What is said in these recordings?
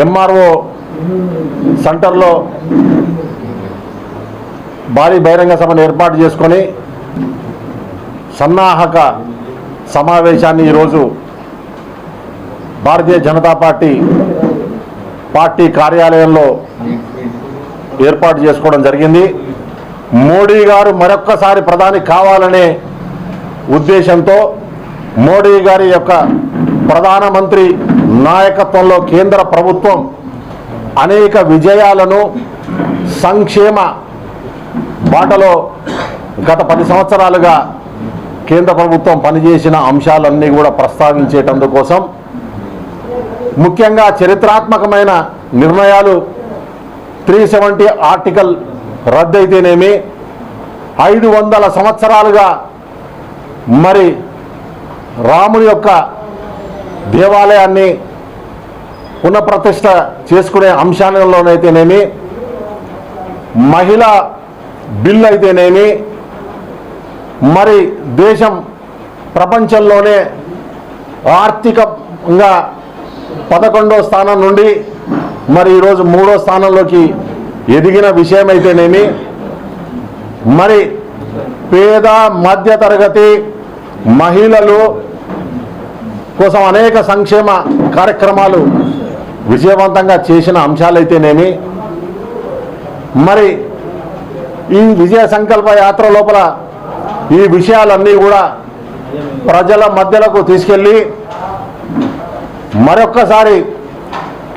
MRO సెంటర్లో భారీ బహిరంగ సభను ఏర్పాటు చేసుకొని సన్నాహక సమావేశాన్ని ఈరోజు భారతీయ జనతా పార్టీ పార్టీ కార్యాలయంలో ఏర్పాటు చేసుకోవడం జరిగింది. మోడీ గారు మరొక్కసారి ప్రధాని కావాలనే ఉద్దేశంతో మోడీ గారి యొక్క ప్రధానమంత్రి నాయకత్వంలో కేంద్ర ప్రభుత్వం అనేక విజయాలను సంక్షేమ బాటలో గత పది సంవత్సరాలుగా కేంద్ర ప్రభుత్వం పనిచేసిన అంశాలన్నీ కూడా ప్రస్తావించేటందుకోసం ముఖ్యంగా చరిత్రాత్మకమైన నిర్ణయాలు త్రీ సెవెంటీ ఆర్టికల్ రద్దయితేనేమి ఐదు వందల సంవత్సరాలుగా మరి రాముని యొక్క దేవాలయాన్ని పునఃప్రతిష్ఠ చేసుకునే అంశాలలోనైతేనేమి మహిళ బిల్ అయితేనేమి మరి దేశం ప్రపంచంలోనే ఆర్థికంగా పదకొండో స్థానం నుండి మరి ఈరోజు మూడో స్థానంలోకి ఎదిగిన విషయం అయితేనేమి మరి పేద మధ్యతరగతి మహిళలు కోసం అనేక సంక్షేమ కార్యక్రమాలు విజయవంతంగా చేసిన అంశాలైతేనేమి? మరి ఈ విజయ సంకల్ప యాత్ర లోపల ఈ విషయాలన్నీ కూడా ప్రజల మధ్యలకు తీసుకెళ్ళి మరొక్కసారి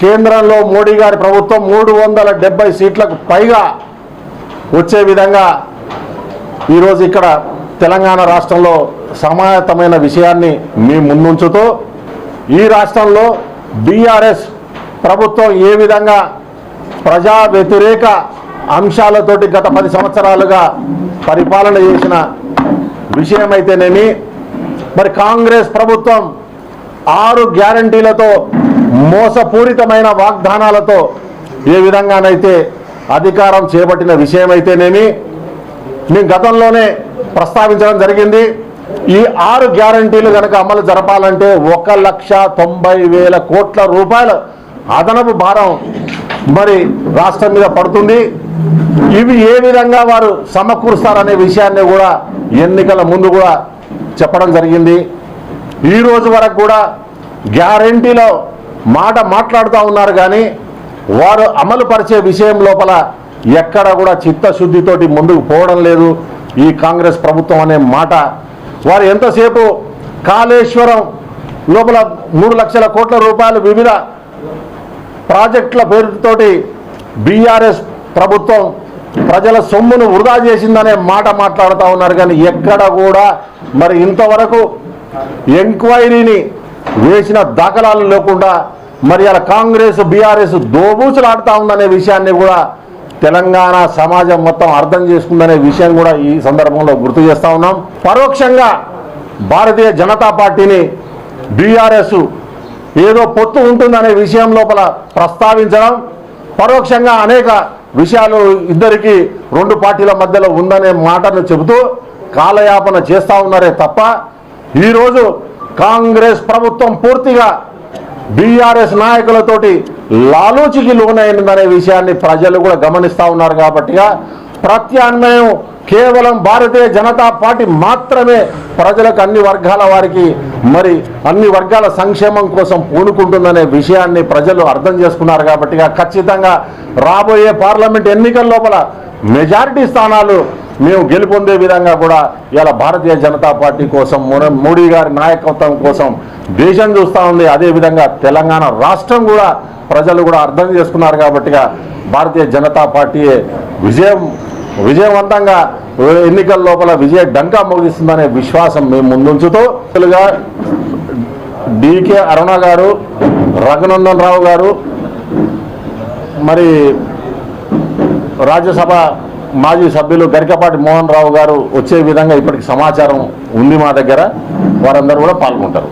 కేంద్రంలో మోడీ గారి ప్రభుత్వం మూడు వందల డెబ్బై సీట్లకు పైగా వచ్చే విధంగా ఈరోజు ఇక్కడ తెలంగాణ రాష్ట్రంలో సమాయత్తమైన విషయాన్ని మీ ముందుంచుతూ ఈ రాష్ట్రంలో బీఆర్ఎస్ ప్రభుత్వం ఏ విధంగా ప్రజా వ్యతిరేక అంశాలతోటి గత పది సంవత్సరాలుగా పరిపాలన చేసిన విషయమైతేనేమి మరి కాంగ్రెస్ ప్రభుత్వం ఆరు గ్యారంటీలతో మోసపూరితమైన వాగ్దానాలతో ఏ విధంగానైతే అధికారం చేపట్టిన విషయమైతేనేమి మేము గతంలోనే ప్రస్తావించడం జరిగింది. ఈ ఆరు గ్యారంటీలు కనుక అమలు జరపాలంటే ఒక లక్ష తొంభై వేల కోట్ల రూపాయలు అదనపు భారం మరి రాష్ట్రం మీద పడుతుంది. ఇవి ఏ విధంగా వారు సమకూరుస్తారనే విషయాన్ని కూడా ఎన్నికల ముందు కూడా చెప్పడం జరిగింది. ఈ రోజు వరకు కూడా గ్యారంటీలో మాట మాట్లాడుతూ ఉన్నారు కానీ వారు అమలు పరిచే విషయం లోపల ఎక్కడ కూడా చిత్తశుద్ధితోటి ముందుకు పోవడం లేదు. ఈ కాంగ్రెస్ ప్రభుత్వం అనే మాట. వారు ఎంతసేపు కాళేశ్వరం లోపల మూడు లక్షల కోట్ల రూపాయలు వివిధ ప్రాజెక్టుల పేరుతోటి బీఆర్ఎస్ ప్రభుత్వం ప్రజల సొమ్మును వృధా చేసిందనే మాట మాట్లాడుతూ ఉన్నారు. కానీ ఎక్కడ కూడా మరి ఇంతవరకు ఎంక్వైరీని వేసిన దాఖలాలు లేకుండా మరి అలా కాంగ్రెస్ బీఆర్ఎస్ దోబూచులాడుతూ ఉందనే విషయాన్ని కూడా తెలంగాణ సమాజం మొత్తం అర్థం చేసుకుందనే విషయం కూడా ఈ సందర్భంలో గుర్తు చేస్తూ ఉన్నాం. పరోక్షంగా భారతీయ జనతా పార్టీని బీఆర్ఎస్ ఏదో పొత్తు ఉంటుందనే విషయం లోపల ప్రస్తావించడం పరోక్షంగా అనేక విషయాలు ఇద్దరికి రెండు పార్టీల మధ్యలో ఉందనే మాటను చెబుతూ కాలయాపన చేస్తూ ఉన్నారే తప్ప ఈరోజు కాంగ్రెస్ ప్రభుత్వం పూర్తిగా బీఆర్ఎస్ నాయకులతోటి లాలూచికి లోనైందనే విషయాన్ని ప్రజలు కూడా గమనిస్తూ ఉన్నారు కాబట్టిగా ప్రత్యామ్నాయం కేవలం భారతీయ జనతా పార్టీ మాత్రమే ప్రజలకు అన్ని వర్గాల వారికి మరి అన్ని వర్గాల సంక్షేమం కోసం పూనుకుంటుందనే విషయాన్ని ప్రజలు అర్థం చేసుకున్నారు కాబట్టి ఖచ్చితంగా రాబోయే పార్లమెంట్ ఎన్నికల లోపల మెజారిటీ స్థానాలు మేము గెలుపొందే విధంగా కూడా ఇలా భారతీయ జనతా పార్టీ కోసం మోడీ గారి నాయకత్వం కోసం దేశం చూస్తూ ఉంది. అదేవిధంగా తెలంగాణ రాష్ట్రం కూడా ప్రజలు కూడా అర్థం చేసుకున్నారు కాబట్టిగా భారతీయ జనతా పార్టీ విజయం విజయవంతంగా ఎన్నికల లోపల విజయ డంకా మోగిస్తుందనే విశ్వాసం మేము ముందుంచుతూ డికే అరుణ గారు రఘునందన్ రావు గారు మరి రాజ్యసభ మాజీ సభ్యులు గరికపాటి మోహన్ రావు గారు వచ్చే విధంగా ఇప్పటికి సమాచారం ఉంది మా దగ్గర. వారందరూ కూడా పాల్గొంటారు.